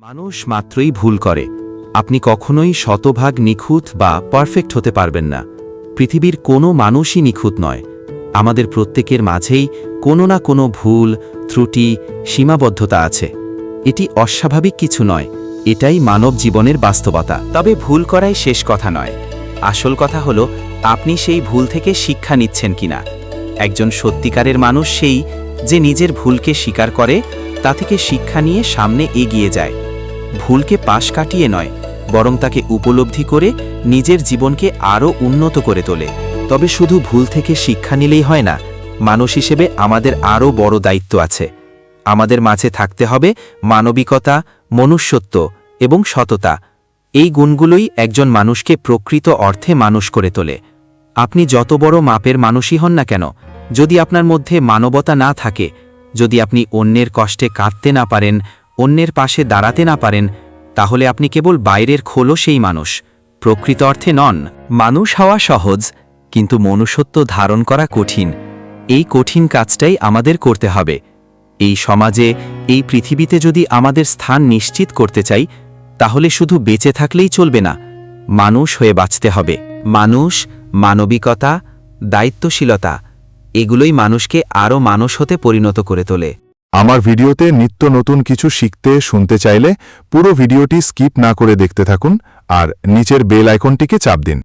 মানুষ মাত্রই ভুল করে। আপনি কখনোই শতভাগ নিখুঁত বা পারফেক্ট হতে পারবেন না। পৃথিবীর কোনো মানুষই নিখুঁত নয়। আমাদের প্রত্যেকের মাঝেই কোনো না কোনো ভুল, ত্রুটি, সীমাবদ্ধতা আছে। এটি অস্বাভাবিক কিছু নয়। এটাই মানব জীবনের বাস্তবতা। তবে ভুল করাই শেষ কথা নয়। আসল কথা হলো, আপনি সেই ভুল থেকে শিক্ষা নিচ্ছেন কিনা? একজন সত্যিকারের মানুষ সেই যে নিজের ভুলকে স্বীকার করে, তা থেকে শিক্ষা নিয়ে সামনে এগিয়ে যায়। ভুলকে পাশ কাটিয়ে নয়, বরং তাকে উপলব্ধি করে নিজের জীবনকে আরও উন্নত করে তোলে। তবে শুধু ভুল থেকে শিক্ষা নিলেই হয় না, মানুষ হিসেবে আমাদের আরও বড় দায়িত্ব আছে। আমাদের মাঝে থাকতে হবে মানবিকতা, মনুষ্যত্ব এবং সততা। এই গুণগুলোই একজন মানুষকে প্রকৃত অর্থে মানুষ করে তোলে। আপনি যত বড় মাপের মানুষই হন না কেন, যদি আপনার মধ্যে মানবতা না থাকে, যদি আপনি অন্যের কষ্টে কাঁদতে না পারেন অন্যের পাশে দাঁড়াতে না পারেন, তাহলে আপনি কেবল বাইরের খোলো সেই মানুষ। প্রকৃত অর্থে নন। মানুষ হওয়া সহজ, কিন্তু মনুষ্যত্ব ধারণ করা কঠিন। এই কঠিন কাজটাই আমাদের করতে হবে। এই সমাজে, এই পৃথিবীতে যদি আমাদের স্থান নিশ্চিত করতে চাই, তাহলে শুধু বেঁচে থাকলেই চলবে না, মানুষ হয়ে বাঁচতে হবে। মানুষ, মানবিকতা, দায়িত্বশীলতা, এগুলোই মানুষকে আরও মানুষ হতে পরিণত করে তোলে। আমার ভিডিওতে নিত্য নতুন কিছু শিখতে, শুনতে চাইলে পুরো ভিডিওটি স্কিপ না করে দেখতে থাকুন আর নিচের বেল আইকনটিকে চাপ দিন।